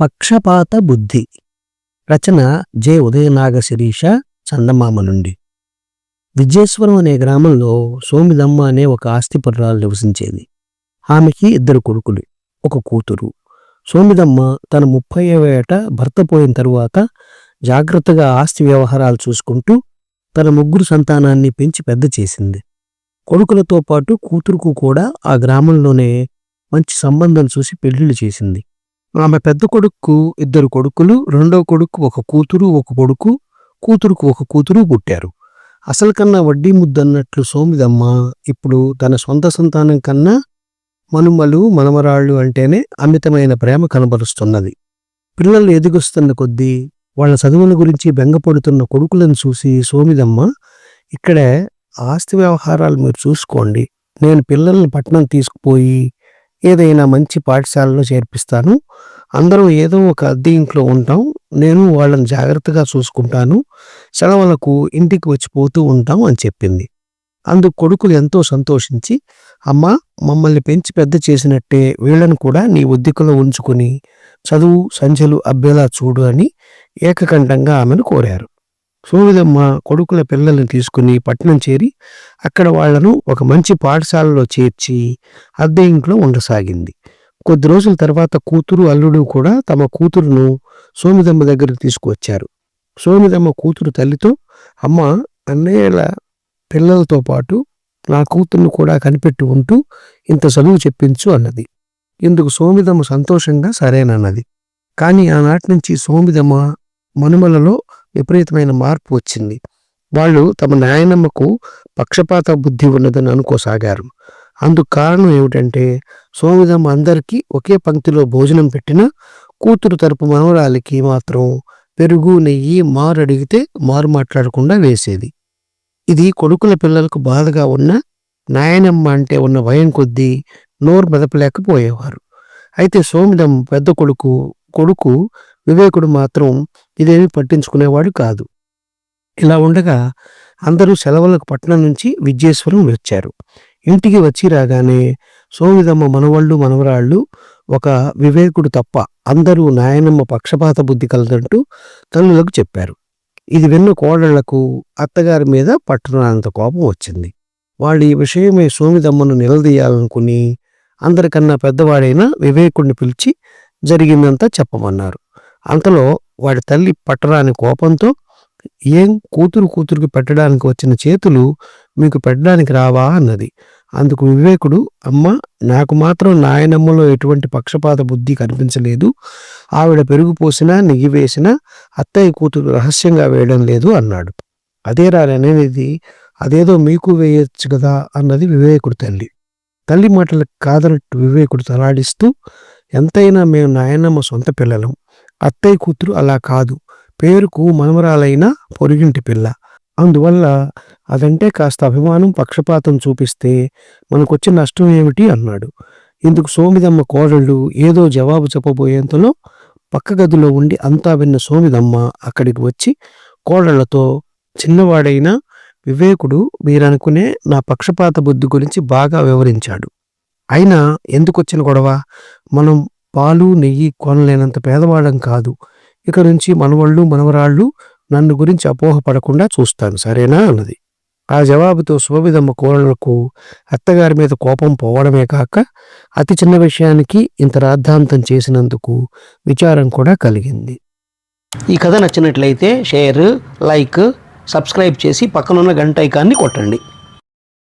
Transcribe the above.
పక్షపాత బుద్ధి. రచన జె. ఉదయనాగ శిరీష చందమామ నుండి. విజయేశ్వరం అనే గ్రామంలో సోమిదమ్మ అనే ఒక ఆస్తిపరురాలు నివసించేది. ఆమెకి ఇద్దరు కొడుకులు ఒక కూతురు. సోమిదమ్మ తన ముప్పై ఏట భర్త పోయిన తరువాత జాగ్రత్తగా ఆస్తి వ్యవహారాలు చూసుకుంటూ తన ముగ్గురు సంతానాన్ని పెంచి పెద్ద చేసింది. కొడుకులతో పాటు కూతురుకు కూడా ఆ గ్రామంలోనే మంచి సంబంధం చూసి పెళ్ళిళ్ళు చేసింది. ఆమె పెద్ద కొడుకు ఇద్దరు కొడుకులు రెండో కొడుకు ఒక కూతురు ఒక కొడుకు కూతురుకు ఒక కూతురు పుట్టారు. అసలు కన్నా వడ్డీ ముద్దన్నట్లు సోమిదమ్మ ఇప్పుడు తన సొంత సంతానం కన్నా మనుమలు మనమరాళ్ళు అంటేనే అమితమైన ప్రేమ కనబరుస్తున్నది. పిల్లలు ఎదిగొస్తున్న కొద్దీ వాళ్ళ చదువుల గురించి బెంగపడుతున్న కొడుకులను చూసి సోమిదమ్మ ఇక్కడే ఆస్తి వ్యవహారాలు మీరు చూసుకోండి. నేను పిల్లల్ని పట్టణం తీసుకుపోయి ఏదైనా మంచి పాఠశాలలో చేర్పిస్తాను. అందరూ ఏదో ఒక అద్దె ఇంట్లో ఉంటాం. నేను వాళ్ళని జాగ్రత్తగా చూసుకుంటాను. సెలవులకు ఇంటికి వచ్చి పోతూ ఉంటాం అని చెప్పింది. అందుకు కొడుకులు ఎంతో సంతోషించి అమ్మ మమ్మల్ని పెంచి పెద్ద చేసినట్టే వీళ్ళను కూడా నీ ఒద్దికలో ఉంచుకుని చదువు సంచలు అబ్బేలా చూడు అని ఏకకంఠంగా ఆమెను కోరారు. సోమిదమ్మ కొడుకుల పిల్లల్ని తీసుకుని పట్టణం చేరి అక్కడ వాళ్ళను ఒక మంచి పాఠశాలలో చేర్చి అద్దె ఇంట్లో ఉండసాగింది. కొద్ది రోజుల తర్వాత కూతురు అల్లుడు కూడా తమ కూతురును సోమిదమ్మ దగ్గరకు తీసుకువచ్చారు. సోమిదమ్మ కూతురు తల్లితో అమ్మ అన్నయ్యల పిల్లలతో పాటు నా కూతుర్ను కూడా కనిపెట్టి ఉంటూ ఇంత చదువు చెప్పించు అన్నది. ఇందుకు సోమిదమ్మ సంతోషంగా సరేనన్నది. కానీ ఆనాటి నుంచి సోమిదమ్మ మనుమలలో విపరీతమైన మార్పు వచ్చింది. వాళ్ళు తమ నాయనమ్మకు పక్షపాత బుద్ధి ఉన్నదని అనుకోసాగారు. అందుకు కారణం ఏమిటంటే సోమిదమ్మ అందరికీ ఒకే పంక్తిలో భోజనం పెట్టిన కూతురు తరపు మనవరాలికి మాత్రం పెరుగు నెయ్యి మారు అడిగితే మారు మాట్లాడకుండా వేసేది. ఇది కొడుకుల పిల్లలకు బాధగా ఉన్న నాయనమ్మ అంటే ఉన్న భయం కొద్దీ నోరు మెదపలేకపోయేవారు. అయితే సోమిదమ్మ పెద్ద కొడుకు కొడుకు వివేకుడు మాత్రం ఇదేమి పట్టించుకునేవాడు కాదు. ఇలా ఉండగా అందరూ సెలవులకు పట్టణం నుంచి విద్యేశ్వరం వచ్చారు. ఇంటికి వచ్చి రాగానే సోమిదమ్మ మనవళ్ళు మనవరాళ్ళు ఒక వివేకుడు తప్ప అందరూ నాయనమ్మ పక్షపాత బుద్ధి కలదంటూ తల్లులకు చెప్పారు. ఇది విన్న కోడళ్ళకు అత్తగారి మీద పట్టునంత కోపం వచ్చింది. వాళ్ళు ఈ విషయమై సోమిదమ్మను నిలదీయాలనుకుని అందరికన్నా పెద్దవాడైన వివేకుడిని పిలిచి జరిగిందంతా చెప్పమన్నారు. అంతలో వాడి తల్లి పట్టరాని కోపంతో ఏం కూతురు కూతురుకి పెట్టడానికి వచ్చిన చేతులు మీకు పెట్టడానికి రావా? అన్నది. అందుకు వివేకుడు అమ్మ నాకు మాత్రం నాయనమ్మలో ఎటువంటి పక్షపాత బుద్ధి కనిపించలేదు. ఆవిడ పెరుగు పోసినా నెయ్యి వేసినా అత్తయ్య కూతురు రహస్యంగా వేయడం లేదు అన్నాడు. అదే రానేది అదేదో మీకు వేయొచ్చు కదా అన్నది వివేకుడు తల్లి. తల్లి మాటలకు కాదనట్టు వివేకుడు తలాడిస్తూ ఎంతైనా మేము నాయనమ్మ సొంత పిల్లలం. అత్తయ్య కూతురు అలా కాదు. పేరుకు మనమరాలైన పొరుగింటి పిల్ల. అందువల్ల అదంటే కాస్త అభిమానం పక్షపాతం చూపిస్తే మనకొచ్చిన నష్టం ఏమిటి అన్నాడు. ఇందుకు సోమిదమ్మ కోడళ్ళు ఏదో జవాబు చెప్పబోయేంతలో పక్క గదిలో ఉండి అంతా విన్న సోమిదమ్మ అక్కడికి వచ్చి కోడళ్ళతో చిన్నవాడైన వివేకుడు మీరనుకునే నా పక్షపాత బుద్ధి గురించి బాగా వివరించాడు. అయినా ఎందుకొచ్చిన గొడవ? మనం పాలు నెయ్యి కొనలేనంత పేదవాళ్ళం కాదు. ఇక నుంచి మనవళ్ళు మనవరాళ్ళు నన్ను గురించి అపోహపడకుండా చూస్తాను. సరేనా? అన్నది. ఆ జవాబుతో శుభవిధమ్మ కోరలకు అత్తగారి మీద కోపం పోవడమే కాక అతి చిన్న విషయానికి ఇంత రాద్ధాంతం చేసినందుకు విచారం కూడా కలిగింది. ఈ కథ నచ్చినట్లయితే షేర్ లైక్ సబ్స్క్రైబ్ చేసి పక్కనున్న గంట ఐకాన్ని కొట్టండి.